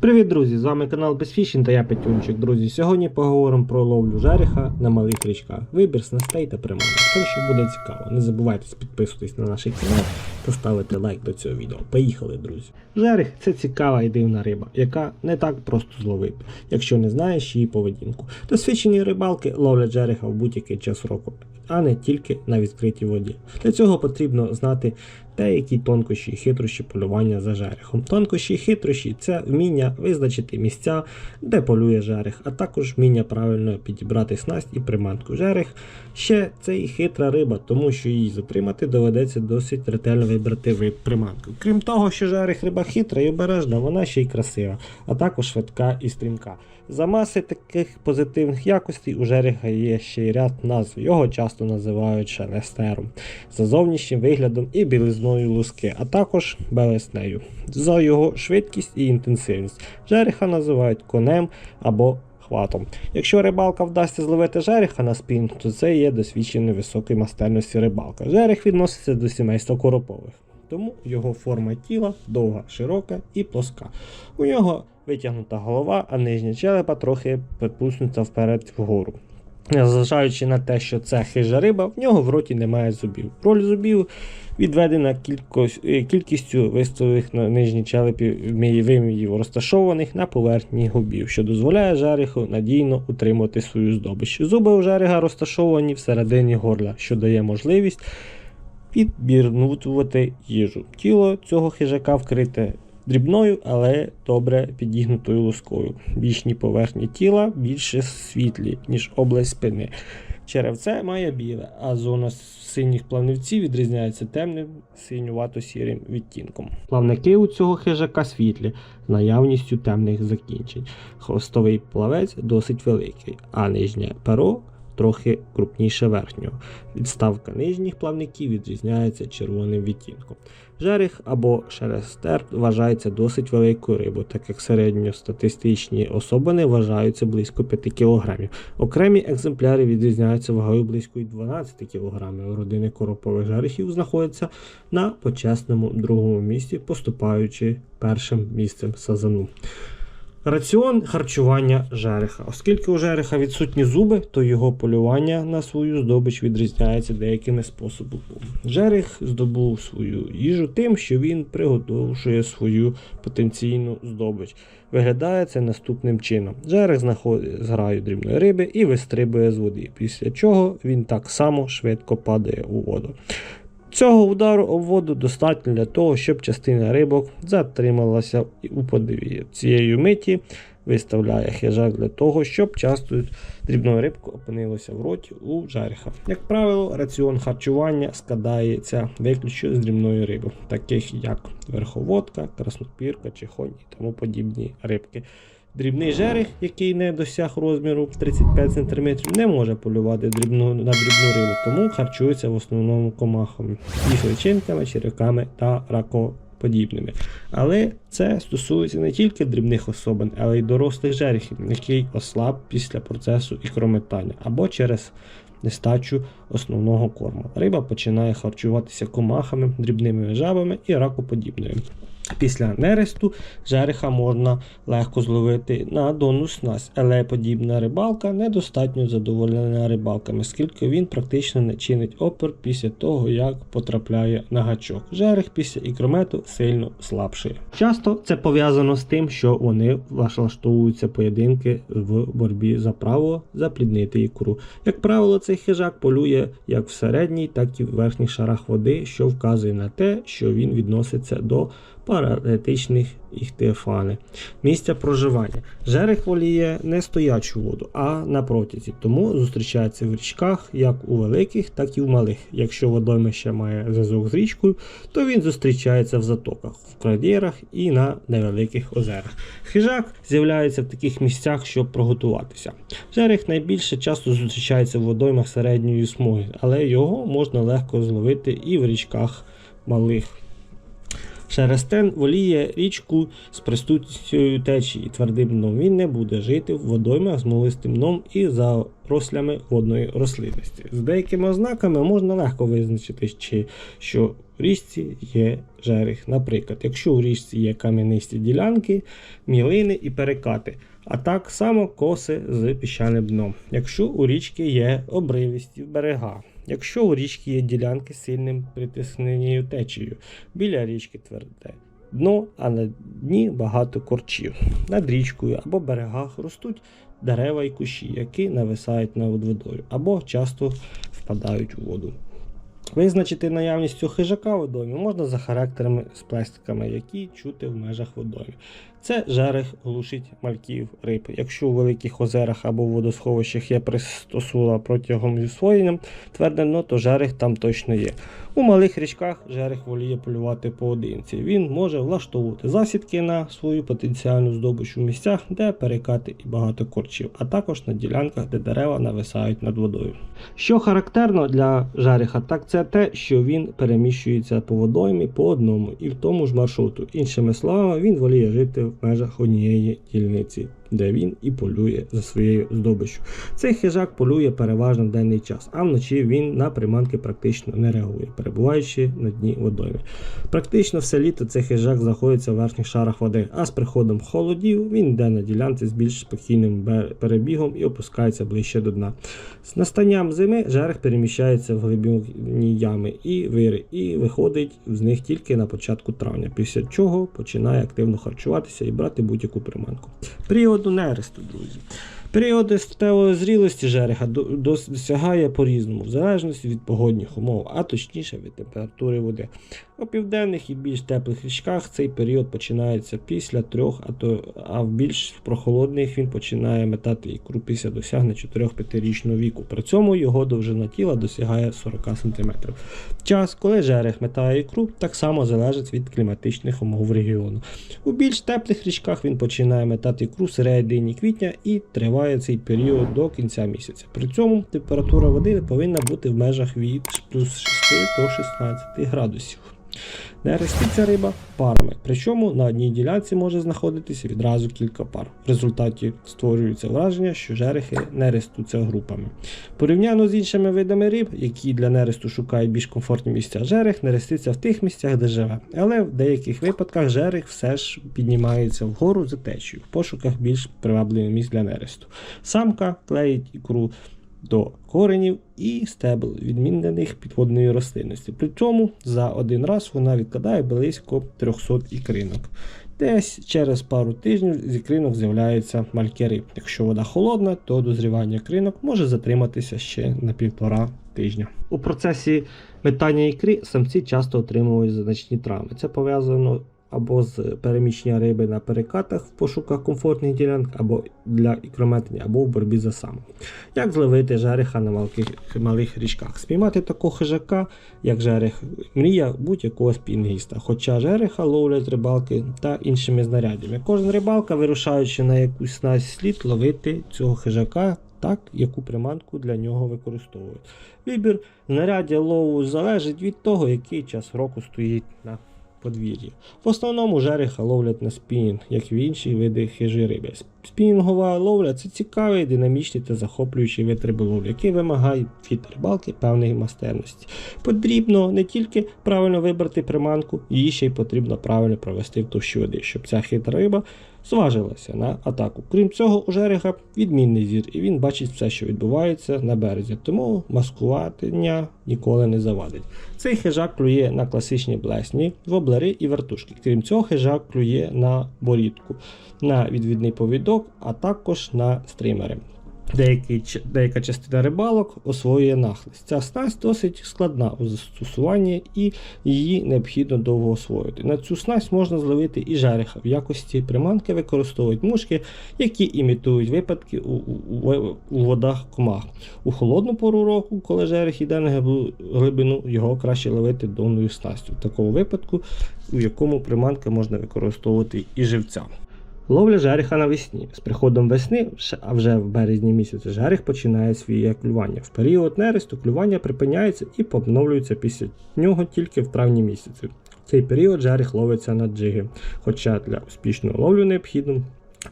Привіт, друзі! З вами канал Безфішін та я Петюнчик. Друзі, сьогодні поговоримо про ловлю жереха на малих річках, вибір снастей та приманок. Так що буде цікаво. Не забувайте підписуватись на наш канал та ставити лайк до цього відео. Поїхали, друзі! Жерех це цікава і дивна риба, яка не так просто зловити, якщо не знаєш її поведінку. Досвідчені рибалки ловлять жереха в будь-який час року, а не тільки на відкритій воді. Для цього потрібно знати деякі тонкощі і хитрощі полювання за жерехом. Тонкощі і хитрощі це вміння визначити місця, де полює жерех, а також вміння правильно підібрати снасть і приманку. Жерех ще це і хитра риба, тому що її затримати доведеться досить ретельно вибрати вид приманку. Крім того, що жерех риба хитра і обережна, вона ще й красива, а також швидка і стрімка. За маси таких позитивних якостей у жереха є ще й ряд назв. Його часто називають шелестером, за зовнішнім виглядом і білизною луски, а також белеснею, за його швидкість і інтенсивність. Жереха називають конем або хватом. Якщо рибалка вдасться зловити жереха на спін, то це є досвідчений високої майстерності рибалка. Жерех відноситься до сімейства коропових. Тому його форма тіла довга, широка і плоска. У нього витягнута голова, а нижня челепа трохи припуснута вперед вгору. Зважаючи на те, що це хижа риба, в нього в роті немає зубів. Роль зубів відведена кількось- е, кількістю виставлених на нижній челепі вимірів, розташованих на поверхні губів, що дозволяє жереху надійно утримувати свою здобич. Зуби у жерега розташовані всередині горла, що дає можливість підбірнувати їжу. Тіло цього хижака вкрите дрібною, але добре підігнутою лускою. Бічні поверхні тіла більше світлі, ніж область спини. Черевце має біле, а зона синіх плавнівців відрізняється темним синювато-сірим відтінком. Плавники у цього хижака світлі з наявністю темних закінчень. Хвостовий плавець досить великий, а нижнє перо трохи крупніше верхнього. Відставка нижніх плавників відрізняється червоним відтінком. Жерех або шерестер вважається досить великою рибою, так як середньостатистичні особини вважаються близько 5 кг. Окремі екземпляри відрізняються вагою близько й 12 кг. Родини коропових жерехів знаходяться на почесному другому місці, поступаючи першим місцем сазану. Раціон харчування жереха. Оскільки у жереха відсутні зуби, то його полювання на свою здобич відрізняється деякими способами. Жерех здобув свою їжу тим, що він приготовшує свою потенційну здобич. Виглядає це наступним чином: жерех знаходить зграю дрібної риби і вистрибує з води, після чого він так само швидко падає у воду. Цього удару об воду достатньо для того, щоб частина рибок затрималася у подиві. Цією миті виставляє хижак для того, щоб часто дрібної рибку опинилося в роті у жереха. Як правило, раціон харчування складається виключно з дрібної риби, таких як верховодка, краснопірка, чихонь і тому подібні рибки. Дрібний жерех, який не досяг розміру 35 см, не може полювати дрібну, на дрібну рибу, тому харчується в основному комахами, їх личинками, черв'яками та ракоподібними. Але це стосується не тільки дрібних особин, але й дорослих жерехів, який ослаб після процесу ікрометання або через нестачу основного корму. Риба починає харчуватися комахами, дрібними жабами і ракоподібною. Після нересту жереха можна легко зловити на донну снасть, але подібна рибалка недостатньо задоволена рибалками, оскільки він практично не чинить опір після того, як потрапляє на гачок. Жерех після ікромету сильно слабший. Часто це пов'язано з тим, що вони влаштовуються поєдинки в боротьбі за право запліднити ікру. Як правило, цей хижак полює як в середній, так і в верхніх шарах води, що вказує на те, що він відноситься до паралітичних іхтіофани. Місця проживання. Жерех воліє не стоячу воду, а на протязі, тому зустрічається в річках як у великих, так і в малих. Якщо водоймище має зв'язок з річкою, то він зустрічається в затоках, в кар'єрах і на невеликих озерах. Хижак з'являється в таких місцях, щоб проготуватися. Жерех найбільше часто зустрічається в водоймах середньої смуги, але його можна легко зловити і в річках малих. Шерестен воліє річку з присутністю течії твердим дном. Він не буде жити в водоймах з молистим дном і зарослями водної рослинності. З деякими ознаками можна легко визначити, чи що в річці є жерех. Наприклад, якщо у річці є кам'янисті ділянки, мілини і перекати, а так само коси з піщаним дном. Якщо у річки є обривисті берега. Якщо у річки є ділянки з сильним притисненням течією, біля річки тверде дно, а на дні багато корчів. Над річкою або берегах ростуть дерева і кущі, які нависають над водою, або часто впадають у воду. Визначити наявність цього хижака водоймі можна за характерами з пластиками, які чути в межах водойми. Це жерех глушить мальків риб. Якщо у великих озерах або водосховищах є пристосула протягом відсвоєнням тверде дно, то жерех там точно є. У малих річках жерех воліє полювати поодинці. Він може влаштовувати засідки на свою потенціальну здобич у місцях, де перекати і багато корчів, а також на ділянках, де дерева нависають над водою. Що характерно для жереха, так це те, що він переміщується по водоймі по одному і в тому ж маршруту. Іншими словами, він воліє жити межах однієї дільниці, де він і полює за своєю здобиччю. Цей хижак полює переважно в денний час, а вночі він на приманки практично не реагує, перебуваючи на дні водойми. Практично все літо цей хижак знаходиться в верхніх шарах води, а з приходом холодів він йде на ділянці з більш спокійним перебігом і опускається ближче до дна. З настанням зими жерех переміщається в глибинні ями і вири, і виходить з них тільки на початку травня, після чого починає активно харчуватися і брати будь-яку приманку. Періоду нересту, друзі. Періоди зрілості жереха досягає по-різному, в залежності від погодних умов, а точніше від температури води. У південних і більш теплих річках цей період починається після трьох, а то а в більш прохолодних він починає метати ікру після досягнення 4-5 річного віку. При цьому його довжина тіла досягає 40 см. Час, коли жерех метає ікру, так само залежить від кліматичних умов регіону. У більш теплих річках він починає метати ікру в середині квітня і триває цей період до кінця місяця. При цьому температура води повинна бути в межах від плюс 6 до 16 градусів. Не роститься риба парами, причому на одній ділянці може знаходитися відразу кілька пар. В результаті створюється враження, що жерехи не ростуться групами. Порівняно з іншими видами риб, які для нересту шукають більш комфортні місця, жерех не роститься в тих місцях, де живе. Але в деяких випадках жерех все ж піднімається вгору за течією в пошуках більш привабливих місць для нересту. Самка клеїть ікру до коренів і стебл відмінених підводної рослинності. При цьому за один раз вона відкладає близько 300 ікринок. Десь через пару тижнів з ікринок з'являються мальки риб. Якщо вода холодна, то дозрівання ікринок може затриматися ще на півтора тижня. У процесі метання ікри самці часто отримують значні травми. Це пов'язано або з переміщення риби на перекатах в пошуках комфортних ділянок, або для ікрометання, або в боротьбі за самку. Як зловити жереха на малких, малих річках? Спіймати такого хижака, як жерех, мрія будь-якого спінгіста. Хоча жереха ловлять рибалки та іншими знаряддями. Кожен рибалка, вирушаючи на якусь снасть слід, ловити цього хижака. Так, яку приманку для нього використовують. Вибір знаряддя лову залежить від того, який час року стоїть на подвір'ї. В основному жереха ловлять на спінінг, як і інші види хижі риби. Спінінгова ловля це цікавий, динамічний та захоплюючий вид риболовлі, який вимагає від рибалки певної мастерності. Потрібно не тільки правильно вибрати приманку, її ще й потрібно правильно провести в товщу води, щоб ця хитра риба зважилася на атаку. Крім цього, у жереха відмінний зір, і він бачить все, що відбувається на березі, тому маскування ніколи не завадить. Цей хижак клює на класичні блесні, воблери і вертушки. Крім цього, хижак клює на борідку, на відвідний повідок, а також на стримери. Деякі, ч- деяка частина рибалок освоює нахлист. Ця снасть досить складна у застосуванні і її необхідно довго освоїти. На цю снасть можна зловити і жереха. В якості приманки використовують мушки, які імітують випадки у, у, у- водах комах. У холодну пору року, коли жерех йде на глибину, його краще ловити донною снастю. В такому випадку, у якому приманка можна використовувати і живця. Ловля жереха навесні. З приходом весни, а вже в березні місяці, жерех починає своє клювання. В період нересту клювання припиняється і поновлюється після нього тільки в травні місяці. В цей період жерех ловиться на джиги, хоча для успішної ловлі необхідно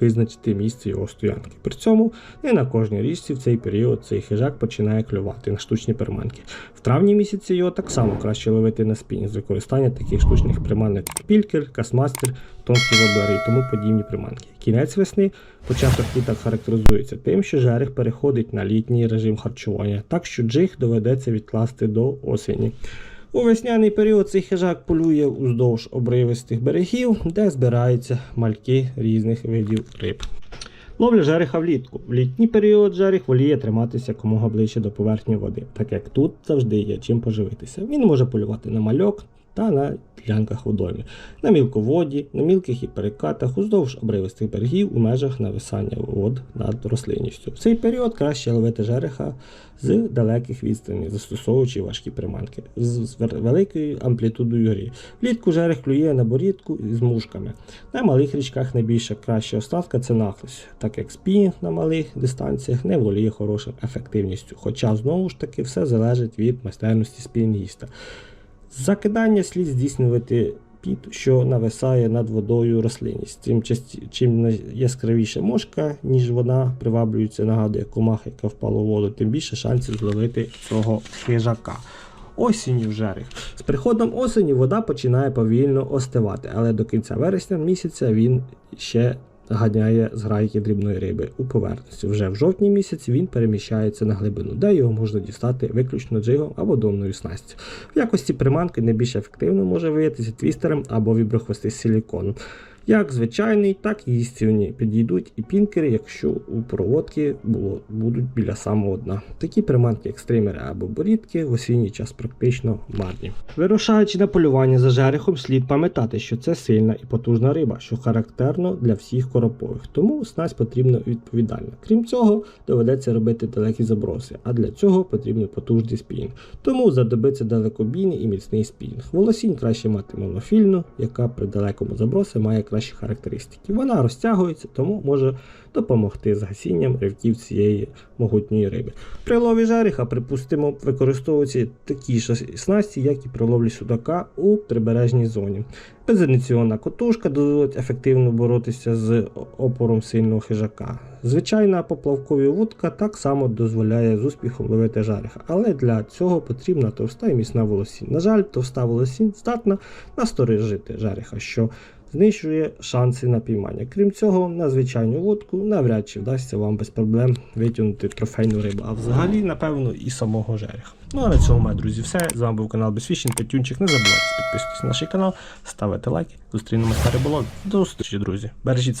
визначити місце його стоянки. При цьому не на кожній річці в цей період цей хижак починає клювати на штучні приманки. В травні місяці його так само краще ловити на спінінг з використання таких штучних приманок, як пількер, касмастер, тонкі воблери і тому подібні приманки. Кінець весни, початок літа характеризується тим, що жерех переходить на літній режим харчування, так що джиг доведеться відкласти до осені. У весняний період цей хижак полює уздовж обривистих берегів, де збираються мальки різних видів риб. Ловля жереха влітку. В літній період жерех воліє триматися комога ближче до поверхні води, так як тут завжди є чим поживитися. Він може полювати на мальок та на ділянках водойми, на мілководі, на мілких і перекатах, уздовж обривистих берегів у межах нависання вод над рослинністю. В цей період краще ловити жереха з далеких відстаней, застосовуючи важкі приманки з великою амплітудою грі. Влітку жерех клює на борідку з мушками. На малих річках найбільша краща оставка це нахлис, так як спінінг на малих дистанціях не воліє хорошою ефективністю. Хоча знову ж таки все залежить від майстерності спінінгіста. Закидання слід здійснювати під, що нависає над водою рослинність. Чим, чим яскравіша мошка, ніж вона приваблюється, нагадує комаха, яка впала у воду, тим більше шансів зловити цього хижака. Осінню в жерех. З приходом осені вода починає повільно остивати, але до кінця вересня місяця він ще ганяє зграйки дрібної риби у поверхності. Вже в жовтні місяці він переміщається на глибину, де його можна дістати виключно джигом або домною снастю. В якості приманки найбільш ефективно може виявитися твістером або віброхвости з силікону. Як звичайний, так і їстівні підійдуть і пінкери, якщо у проводки було, будуть біля самого дна. Такі приманки, як стримери або борідки, в осінній час практично марні. Вирушаючи на полювання за жерехом, слід пам'ятати, що це сильна і потужна риба, що характерно для всіх коропових, тому снасть потрібна відповідальна. Крім цього, доведеться робити далекі заброси, а для цього потрібен потужний спінінг. Тому задобиться далекобійний і міцний спінінг. Волосінь краще мати монофільну, яка при далекому забросі має кращі характеристики. Вона розтягується, тому може допомогти з гасінням ривків цієї могутньої риби. При лові жереха, припустимо, використовуються такі ж снасті, як і при ловлі судака у прибережній зоні. Безініційна котушка дозволить ефективно боротися з опором сильного хижака. Звичайна поплавкова вудка так само дозволяє з успіхом ловити жереха, але для цього потрібна товста і міцна волосінь. На жаль, товста волосінь здатна насторожити жереха, що знищує шанси на піймання. Крім цього, на звичайну лодку навряд чи вдасться вам без проблем витягнути трофейну рибу, а взагалі, напевно, і самого жереха. Ну а на цьому, мої друзі, все. З вами був канал Безфішінг Петюнчик. Не забувайте підписуватися на наш канал, ставити лайки. Зустрінемось на риболові. До зустрічі, друзі. Бережіть себе.